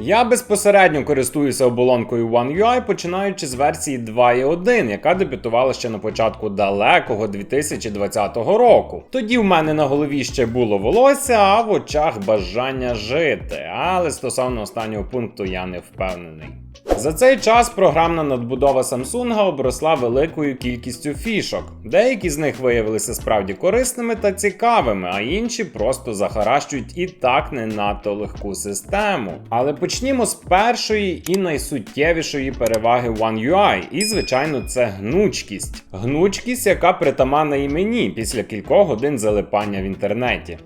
Я безпосередньо користуюся оболонкою One UI, починаючи з версії 2.1, яка дебютувала ще на початку далекого 2020 року. Тоді в мене на голові ще було волосся, а в очах бажання жити. Але стосовно останнього пункту я не впевнений. За цей час програмна надбудова Samsung обросла великою кількістю фішок. Деякі з них виявилися справді корисними та цікавими, а інші просто захаращують і так не надто легку систему. Але почнімо з першої і найсуттєвішої переваги One UI, і звичайно, це гнучкість. Гнучкість, яка притаманна і мені після кількох годин залипання в інтернеті.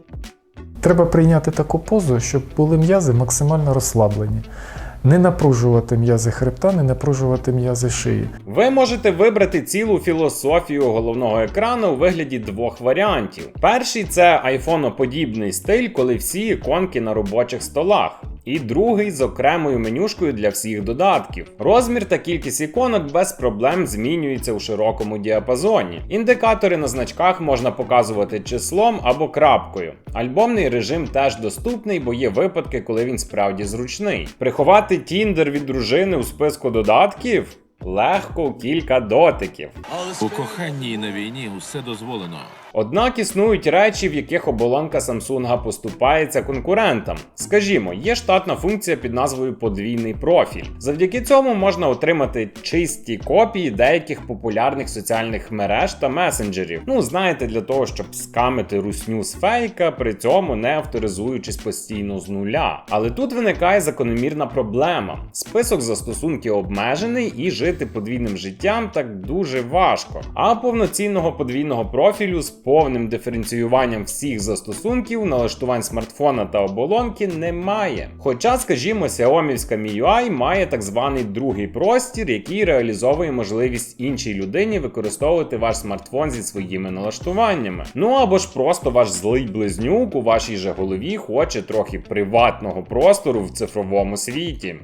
Треба прийняти таку позу, щоб були м'язи максимально розслаблені. Не напружувати м'язи хребта, не напружувати м'язи шиї. Ви можете вибрати цілу філософію головного екрану у вигляді двох варіантів. Перший це айфоноподібний стиль, коли всі іконки на робочих столах. І другий з окремою менюшкою для всіх додатків. Розмір та кількість іконок без проблем змінюється у широкому діапазоні. Індикатори на значках можна показувати числом або крапкою. Альбомний режим теж доступний, бо є випадки, коли він справді зручний. Приховати Тіндер від дружини у списку додатків легко кілька дотиків. У коханні і на війні усе дозволено. Однак існують речі, в яких оболонка Samsung поступається конкурентам. Скажімо, є штатна функція під назвою подвійний профіль. Завдяки цьому можна отримати чисті копії деяких популярних соціальних мереж та месенджерів. Ну, знаєте, для того, щоб скамити русню з фейка, при цьому не авторизуючись постійно з нуля. Але тут виникає закономірна проблема: список застосунків обмежений і жити подвійним життям так дуже важко. А повноцінного подвійного профілю з повним диференціюванням всіх застосунків, налаштувань смартфона та оболонки немає. Хоча, скажімо, Xiaomi'вська MIUI має так званий другий простір, який реалізовує можливість іншій людині використовувати ваш смартфон зі своїми налаштуваннями. Ну або ж просто ваш злий близнюк у вашій же голові хоче трохи приватного простору в цифровому світі.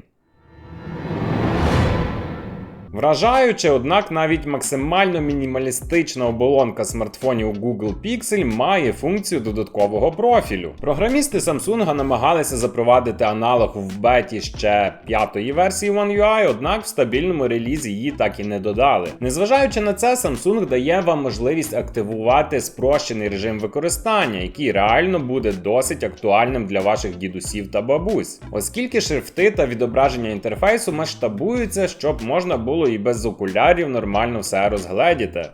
Вражаюче, однак навіть максимально мінімалістична оболонка смартфонів Google Pixel має функцію додаткового профілю. Програмісти Samsung намагалися запровадити аналог в беті ще п'ятої версії One UI, однак в стабільному релізі її так і не додали. Незважаючи на це, Samsung дає вам можливість активувати спрощений режим використання, який реально буде досить актуальним для ваших дідусів та бабусь, оскільки шрифти та відображення інтерфейсу масштабуються, щоб можна було і без окулярів нормально все розгледіти.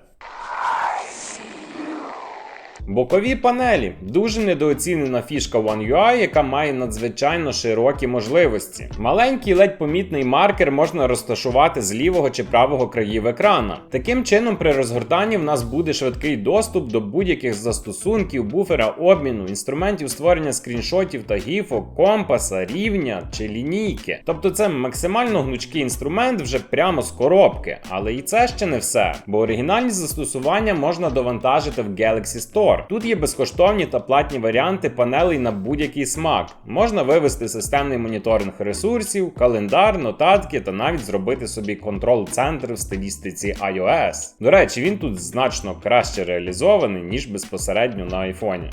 Бокові панелі дуже недооцінена фішка One UI, яка має надзвичайно широкі можливості. Маленький ледь помітний маркер можна розташувати з лівого чи правого країв екрана. Таким чином, при розгортанні в нас буде швидкий доступ до будь-яких застосунків, буфера обміну, інструментів створення скріншотів та гіфок, компаса, рівня чи лінійки. Тобто це максимально гнучкий інструмент вже прямо з коробки. Але і це ще не все, бо оригінальні застосування можна довантажити в Galaxy Store. Тут є безкоштовні та платні варіанти панелей на будь-який смак. Можна вивести системний моніторинг ресурсів, календар, нотатки та навіть зробити собі контрол-центр в стилістиці iOS. До речі, він тут значно краще реалізований, ніж безпосередньо на айфоні.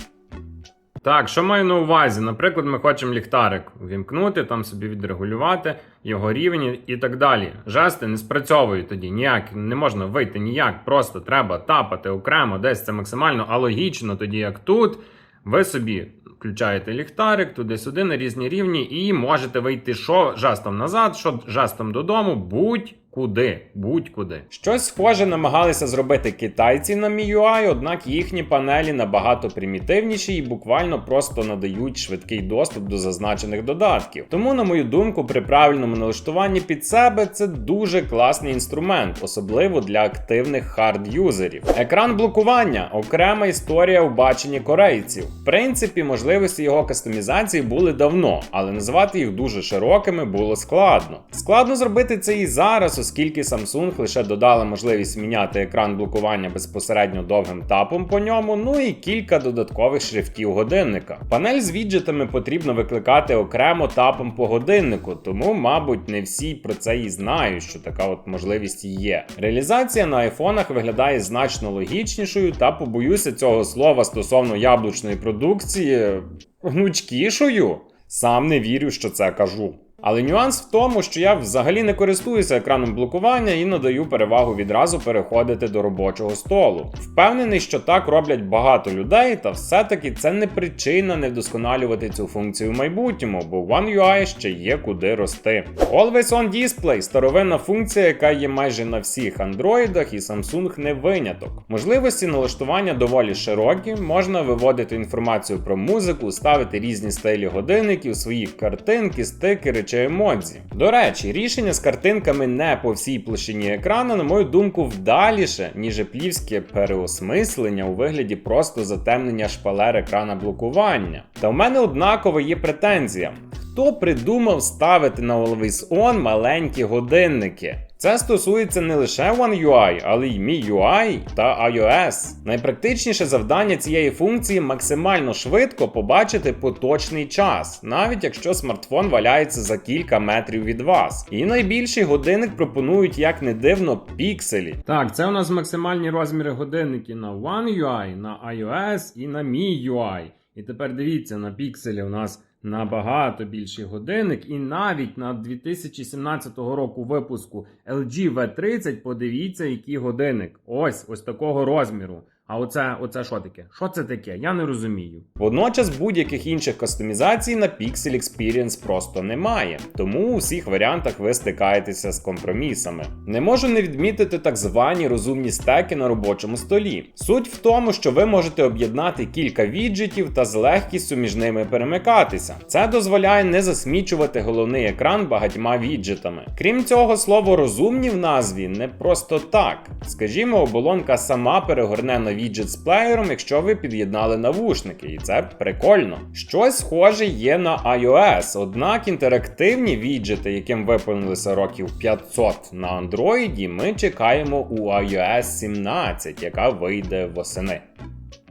Так, що маю на увазі? Наприклад, ми хочемо ліхтарик вімкнути, там собі відрегулювати його рівень і так далі. Жести не спрацьовують тоді ніяк, не можна вийти ніяк, просто треба тапати окремо, десь це максимально алогічно, тоді як тут. Ви собі включаєте ліхтарик туди-сюди на різні рівні, і можете вийти що жестом назад, що жестом додому, будь. Куди, будь-куди. Щось схоже намагалися зробити китайці на MIUI, однак їхні панелі набагато примітивніші і буквально просто надають швидкий доступ до зазначених додатків. Тому, на мою думку, при правильному налаштуванні під себе це дуже класний інструмент, особливо для активних хард-юзерів. Екран блокування окрема історія у баченні корейців. В принципі, можливості його кастомізації були давно, але назвати їх дуже широкими було складно. Складно зробити це і зараз оскільки Samsung лише додала можливість міняти екран блокування безпосередньо довгим тапом по ньому, ну і кілька додаткових шрифтів годинника. Панель з віджитами потрібно викликати окремо тапом по годиннику, тому, мабуть, не всі про це і знають, що така от можливість є. Реалізація на айфонах виглядає значно логічнішою, та побоюся цього слова стосовно яблучної продукції гнучкішою. Сам не вірю, що це кажу. Але нюанс в тому, що я взагалі не користуюся екраном блокування і надаю перевагу відразу переходити до робочого столу. Впевнений, що так роблять багато людей, та все-таки це не причина не вдосконалювати цю функцію в майбутньому, бо One UI ще є куди рости. Always On Display старовинна функція, яка є майже на всіх андроїдах, і Samsung не виняток. Можливості налаштування доволі широкі, можна виводити інформацію про музику, ставити різні стилі годинників, свої картинки, стикери чи емодзі. До речі, рішення з картинками не по всій площині екрану, на мою думку, вдаліше, ніж плівське переосмислення у вигляді просто затемнення шпалер екрана блокування. Та в мене однаково є претензія. Хто придумав ставити на Always On маленькі годинники? Це стосується не лише One UI, але й MIUI та iOS. Найпрактичніше завдання цієї функції максимально швидко побачити поточний час, навіть якщо смартфон валяється за кілька метрів від вас. І найбільший годинник пропонують, як не дивно, пікселі. Так, це у нас максимальні розміри годинників на One UI, на iOS і на MIUI. І тепер дивіться, на пікселі у нас набагато більший годинник, і навіть на 2017 року випуску LG V30 подивіться, який годинник. Ось ось такого розміру. А оце, оце що таке? Що це таке? Я не розумію. Водночас будь-яких інших кастомізацій на Pixel Experience просто немає, тому у всіх варіантах ви стикаєтеся з компромісами. Не можу не відмітити так звані розумні стеки на робочому столі. Суть в тому, що ви можете об'єднати кілька віджитів та з легкістю між ними перемикатися. Це дозволяє не засмічувати головний екран багатьма віджитами. Крім цього, слово розумні в назві не просто так. Скажімо, оболонка сама перегорне на віджит з плеєром, якщо ви під'єднали навушники, і це прикольно. Щось схоже є на iOS, однак інтерактивні віджити, яким виповнилося років 500 на Android, ми чекаємо у iOS 17, яка вийде восени.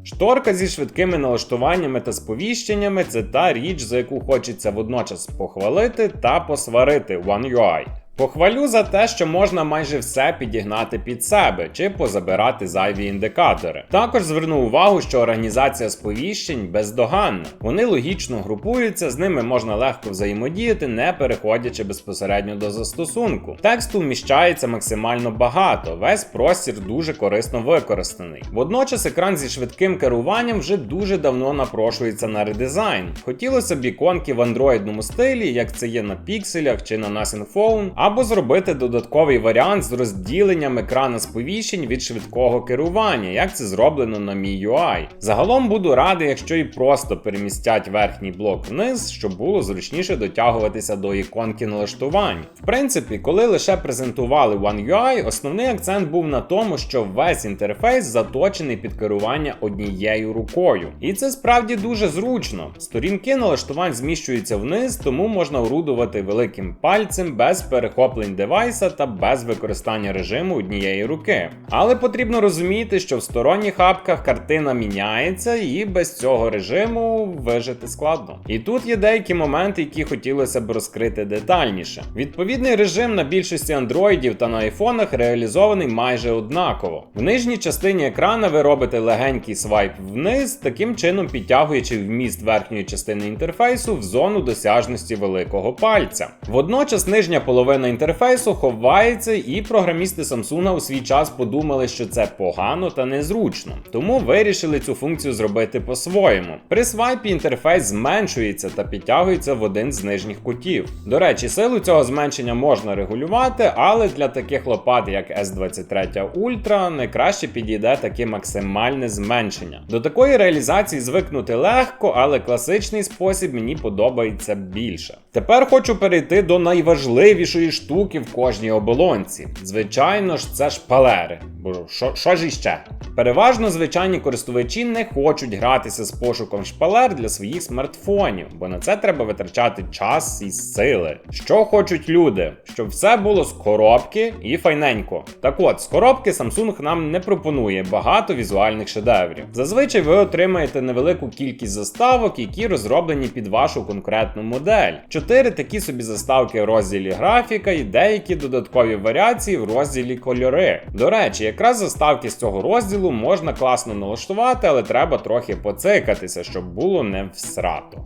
Шторка зі швидкими налаштуваннями та сповіщеннями це та річ, за яку хочеться водночас похвалити та посварити One UI. Похвалю за те, що можна майже все підігнати під себе чи позабирати зайві індикатори. Також зверну увагу, що організація сповіщень бездоганна. Вони логічно групуються, з ними можна легко взаємодіяти, не переходячи безпосередньо до застосунку. Тексту вміщається максимально багато, весь простір дуже корисно використаний. Водночас екран зі швидким керуванням вже дуже давно напрошується на редизайн. Хотілося б іконки в андроїдному стилі, як це є на пікселях чи на Nothing Phone, або зробити додатковий варіант з розділенням екрана сповіщень від швидкого керування, як це зроблено на MIUI. Загалом буду радий, якщо і просто перемістять верхній блок вниз, щоб було зручніше дотягуватися до іконки налаштувань. В принципі, коли лише презентували One UI, основний акцент був на тому, що весь інтерфейс заточений під керування однією рукою. І це справді дуже зручно. Сторінки налаштувань зміщуються вниз, тому можна орудувати великим пальцем без перехоплень девайса та без використання режиму однієї руки. Але потрібно розуміти, що в сторонніх апках картина міняється, і без цього режиму вижити складно. І тут є деякі моменти, які хотілося б розкрити детальніше. Відповідний режим на більшості андроїдів та на айфонах реалізований майже однаково. В нижній частині екрана ви робите легенький свайп вниз, таким чином підтягуючи вміст верхньої частини інтерфейсу в зону досяжності великого пальця. Водночас нижня половина інтерфейсу ховається, і програмісти Samsung у свій час подумали, що це погано та незручно, тому вирішили цю функцію зробити по-своєму. При свайпі інтерфейс зменшується та підтягується в один з нижніх кутів. До речі, силу цього зменшення можна регулювати, але для таких лопат, як S23 Ultra, найкраще підійде таке максимальне зменшення. До такої реалізації звикнути легко, але класичний спосіб мені подобається більше. Тепер хочу перейти до найважливішої штуки в кожній оболонці. Звичайно ж, це шпалери. Бо що, що ж іще? Переважно звичайні користувачі не хочуть гратися з пошуком шпалер для своїх смартфонів, бо на це треба витрачати час і сили. Що хочуть люди? Щоб все було з коробки і файненько. Так от, з коробки Samsung нам не пропонує багато візуальних шедеврів. Зазвичай ви отримаєте невелику кількість заставок, які розроблені під вашу конкретну модель. Чотири такі собі заставки в розділі графіка і деякі додаткові варіації в розділі кольори. До речі, якраз заставки з цього розділу можна класно налаштувати, але треба трохи поцикатися, щоб було не всрато.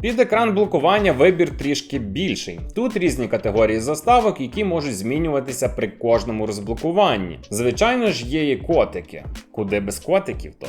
Під екран блокування вибір трішки більший. Тут різні категорії заставок, які можуть змінюватися при кожному розблокуванні. Звичайно ж, є і котики. Куди без котиків то?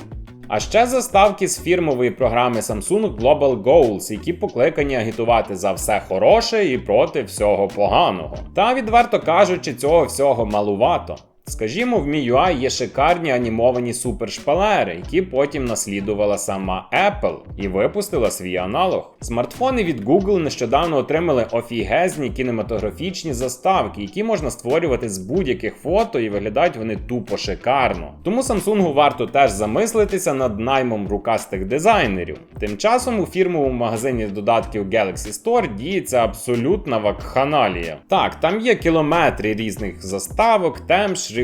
А ще заставки з фірмової програми Samsung Global Goals, які покликані агітувати за все хороше і проти всього поганого. Та відверто кажучи, цього всього малувато. Скажімо, в MIUI є шикарні анімовані супершпалери, які потім наслідувала сама Apple і випустила свій аналог. Смартфони від Google нещодавно отримали офігезні кінематографічні заставки, які можна створювати з будь-яких фото і виглядають вони тупо шикарно. Тому Samsung варто теж замислитися над наймом рукастих дизайнерів. Тим часом у фірмовому магазині додатків Galaxy Store діється абсолютна вакханалія. Так, там є кілометри різних заставок, тем, шрифтів,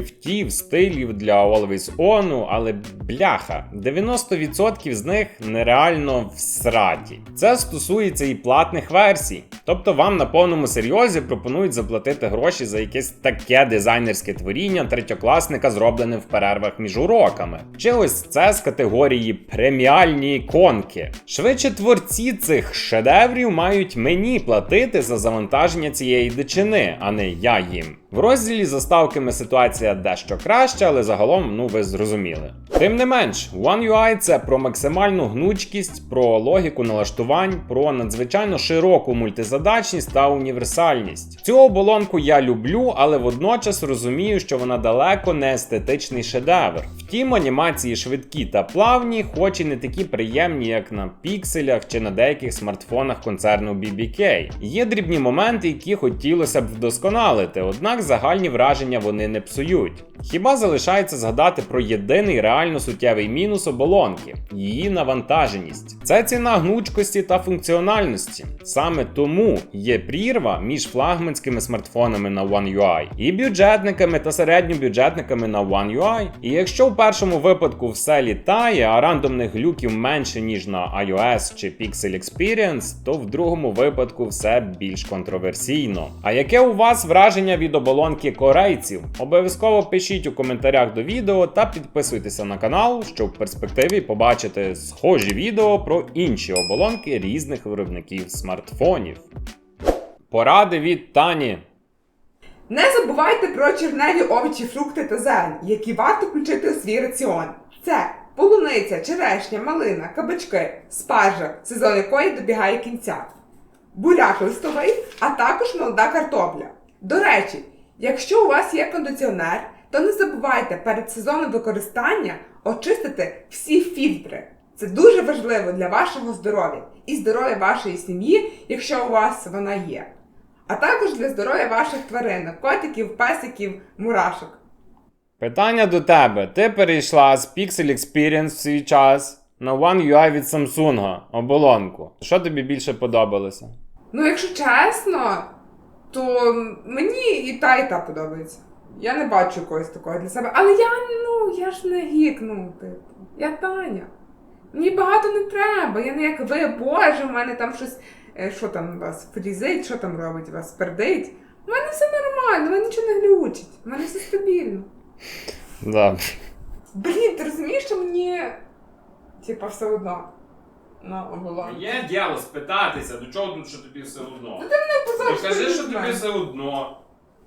стилів для Always On, але бляха, 90% з них нереально всраті. Це стосується і платних версій. Тобто вам на повному серйозі пропонують заплатити гроші за якесь таке дизайнерське творіння третьокласника, зроблене в перервах між уроками. Чи ось це з категорії преміальні іконки. Швидше творці цих шедеврів мають мені платити за завантаження цієї дичини, а не я їм. В розділі заставками ситуація дещо краща, але загалом, ну ви зрозуміли. Тим не менш, One UI це про максимальну гнучкість, про логіку налаштувань, про надзвичайно широку мультизадачність та універсальність. Цю оболонку я люблю, але водночас розумію, що вона далеко не естетичний шедевр. Втім, анімації швидкі та плавні, хоч і не такі приємні, як на пікселях чи на деяких смартфонах концерну BBK. Є дрібні моменти, які хотілося б вдосконалити, однак загальні враження вони не псують. Хіба залишається згадати про єдиний реально суттєвий мінус оболонки її навантаженість. Це ціна гнучкості та функціональності. Саме тому є прірва між флагманськими смартфонами на One UI і бюджетниками та середньобюджетниками на One UI. І якщо в першому випадку все літає, а рандомних глюків менше ніж на iOS чи Pixel Experience, то в другому випадку все більш контроверсійно. А яке у вас враження від оболонки корейців? Обов'язково пишіть у коментарях до відео та підписуйтеся на канал, щоб в перспективі побачити схожі відео про інші оболонки різних виробників смартфонів. Поради від Тані. Не забувайте про черневі овочі, фрукти та зелень, які варто включити у свій раціон. Це полуниця, черешня, малина, кабачки, спаржа, сезон якої добігає кінця, буряк листовий, а також молода картопля. До речі, якщо у вас є кондиціонер, то не забувайте перед сезоном використання очистити всі фільтри. Це дуже важливо для вашого здоров'я і здоров'я вашої сім'ї, якщо у вас вона є а також для здоров'я ваших тваринок, котиків, песиків, мурашок. Питання до тебе. Ти перейшла з Pixel Experience в свій час на One UI від Samsung оболонку. Що тобі більше подобалося? Ну, якщо чесно, то мені і та, і та подобається. Я не бачу когось такого для себе. Але я, ну, я ж не гік, ну, типу. Я Таня. Мені багато не треба. Я не як ви, боже, в мене там щось, е, що там вас фрізить, що там робить, вас пердить. У мене все нормально, мене нічого не глючить, у мене все стабільно. Да. Блін, ти розумієш, що мені типа все одно на оболонку. Є діло спитатися, до чого тут що тобі все одно. Ти мене Ти кажи, що тобі знаєш. все одно.